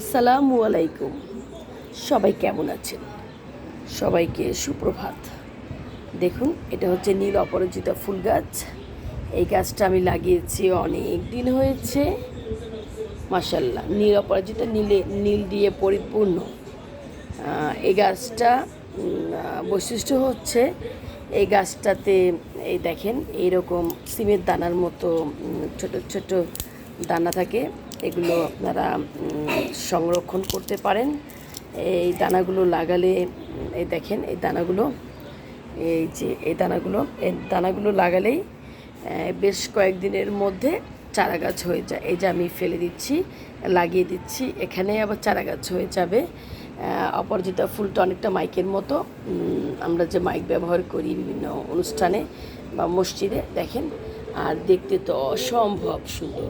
আসসালামু আলাইকুম। সবাই কেমন আছেন? সবাইকে সুপ্রভাত। দেখুন, এটা হচ্ছে নীল অপরাজিতা ফুল গাছ। এই গাছটা আমি লাগিয়েছি অনেক দিন হয়েছে। মাসাল্লাহ নীল অপরাজিতা নীলে, নীল দিয়ে পরিপূর্ণ। এই গাছটা বৈশিষ্ট্য হচ্ছে এই গাছটাতে, এই দেখেন, এইরকম সিমের দানার মতো ছোট ছোট দানা থাকে। এগুলো আপনারা সংরক্ষণ করতে পারেন। এই দানাগুলো লাগালে, এই দেখেন, এই দানাগুলো, এই যে, এই দানাগুলো এই দানাগুলো লাগালেই বেশ কয়েকদিনের মধ্যে চারা গাছ হয়ে যায়। এই যে আমি ফেলে দিচ্ছি, লাগিয়ে দিচ্ছি, এখানে আবার চারা গাছ হয়ে যাবে। অপরাজিতা ফুলটা অনেকটা মাইকের মতো। আমরা যে মাইক ব্যবহার করি বিভিন্ন অনুষ্ঠানে বা মসজিদে, দেখেন, আর দেখতে তো অসম্ভব সুন্দর।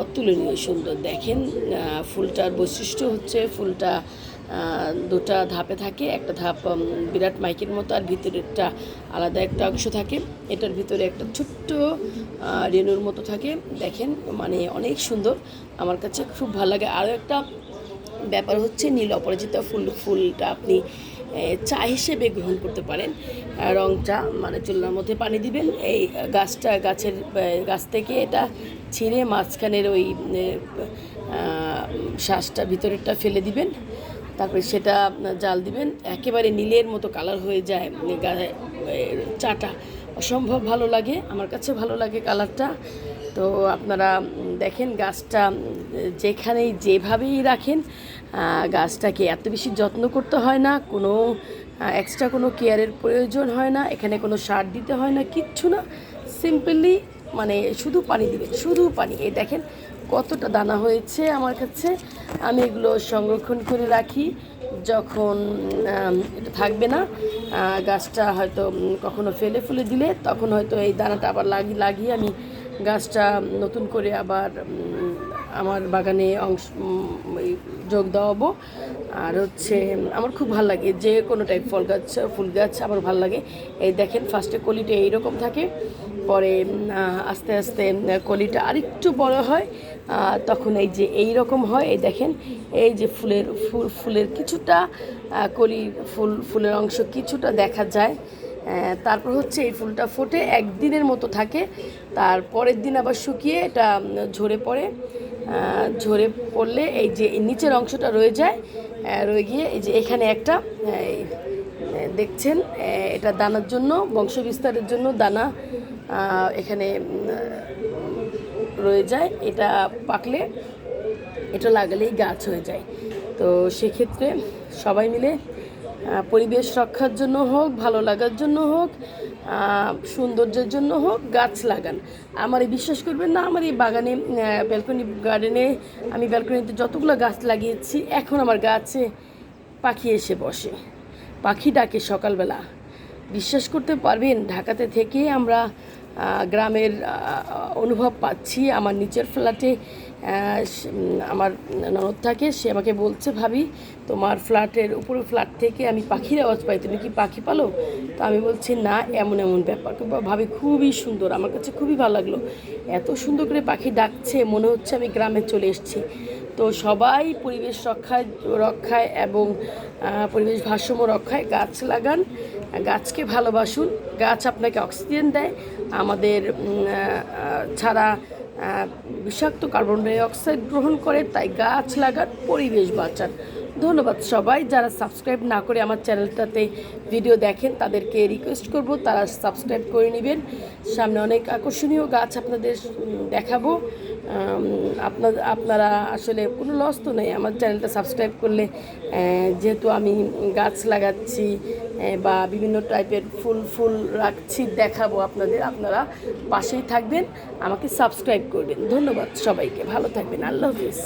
অতুলনীয়, সুন্দর। দেখেন ফুলটার বৈশিষ্ট্য হচ্ছে ফুলটা দুটা ধাপে থাকে, একটা ধাপ বিরাট মাইকের মতো আর ভিতরে একটা আলাদা একটা অংশ থাকে। এটার ভিতরে একটা ছোট্ট রেণুর মতো থাকে। দেখেন মানে অনেক সুন্দর। আমার কাছে খুব ভালো লাগে। আরও একটা ব্যাপার হচ্ছে নীল অপরাজিতা ফুল, ফুলটা আপনি চা হিসেবে গ্রহণ করতে পারেন। আর রংটা মানে চুলার মধ্যে পানি দিবেন। এই গাছটা গাছের গাছ থেকে এটা ছিঁড়ে মাঝখানের ওই শ্বাসটা ভিতরেরটা ফেলে দিবেন। তারপরে সেটা জাল দিবেন। একেবারে নীলের মতো কালার হয়ে যায় চাটা। অসম্ভব ভালো লাগে। আমার কাছে ভালো লাগে কালারটা। তো আপনারা দেখেন গাছটা যেখানেই যেভাবেই রাখেন গাছটাকে এত বেশি যত্ন করতে হয় না, কোনো এক্সট্রা কোনো কেয়ারের প্রয়োজন হয় না, এখানে কোনো সার দিতে হয় না, কিচ্ছু না। সিম্পলি মানে শুধু পানি দিবেন, শুধু পানি। এই দেখেন কতটা দানা হয়েছে আমার কাছে। আমি এগুলো সংরক্ষণ করে রাখি। যখন এটা থাকবে না গাছটা হয়তো কখনো ফেলে ফুলে দিলে, তখন হয়তো এই দানাটা আবার লাগিয়ে লাগিয়ে আমি গাছটা নতুন করে আবার আমার বাগানে অংশ যোগ দেওয়াবো। আর হচ্ছে, আমার খুব ভালো লাগে, যে কোনো টাইপ ফল গাছ, ফুল গাছ আমার ভালো লাগে। এই দেখেন ফার্স্টে কলিটা এইরকম থাকে, পরে আস্তে আস্তে কলিটা আরেকটু বড় হয় তখন এই যে এই রকম হয়, এই দেখেন, এই যে ফুলের, ফুল, ফুলের কিছুটা কলি, ফুল, ফুলের অংশ কিছুটা দেখা যায়। তারপর হচ্ছে এই ফুলটা ফোটে, একদিনের মতো থাকে। তার পরের দিন আবার শুকিয়ে এটা ঝরে পড়ে। ঝরে পড়লে এই যে নিচের অংশটা রয়ে যায় রয়ে গিয়ে এই যে এখানে একটা দেখছেন এটা দানার জন্য বংশ বিস্তারের জন্য দানা এখানে, রয়ে যায়। এটা পাকলে, এটা লাগালেই গাছ হয়ে যায়। তো সেক্ষেত্রে সবাই মিলে পরিবেশ রক্ষার জন্য হোক, ভালো লাগার জন্য হোক সৌন্দর্যের জন্য হোক, গাছ লাগান। আমার এই বিশ্বাস করবেন না, আমার এই বাগানে ব্যালকনি গার্ডেনে আমি ব্যালকনিতে যতগুলো গাছ লাগিয়েছি, এখন আমার গাছে পাখি এসে বসে। পাখি ডাকে সকালবেলা। বিশ্বাস করতে পারবেন, ঢাকাতে থেকে আমরা গ্রামের অনুভব পাচ্ছি, আমার নিচের ফ্ল্যাটে আমার ননদ থাকে, সে আমাকে বলছে, ভাবি, তোমার ফ্ল্যাটের উপরে ফ্ল্যাট থেকে আমি পাখির আওয়াজ পাই, তুমি কি পাখি পালো তো আমি বলছি, না, এমন এমন ব্যাপার। ভাবি, খুবই সুন্দর, আমার কাছে খুবই ভালো লাগল। এত সুন্দর করে পাখি ডাকছে, মনে হচ্ছে আমি গ্রামে চলে এসেছি। তো সবাই পরিবেশ রক্ষায় রক্ষায় এবং পরিবেশ ভারসাম্য রক্ষায় গাছ লাগান, গাছকে ভালোবাসুন। গাছ আপনাকে অক্সিজেন দেয়। আমাদের ছাড়া বিষাক্ত কার্বন ডাই অক্সাইড গ্রহণ করে তাই গাছ লাগান পরিবেশ বাঁচান। ধন্যবাদ সবাই। যারা সাবস্ক্রাইব না করে আমার চ্যানেলটাতে ভিডিও দেখেন, তাদেরকে রিকোয়েস্ট করব, তারা সাবস্ক্রাইব করে নেবেন। সামনে অনেক আকর্ষণীয় গাছ আপনাদের দেখাবো। আপনার, আপনারা আসলে কোনো লস তো নেই। আমার চ্যানেলটা সাবস্ক্রাইব করলে যেহেতু আমি গাছ লাগাচ্ছি বা বিভিন্ন টাইপের ফুল ফুল রাখছি, দেখাবো আপনাদের। আপনারা পাশেই থাকবেন, আমাকে সাবস্ক্রাইব করবেন। ধন্যবাদ সবাইকে। ভালো থাকবেন। আল্লাহ হাফিজ।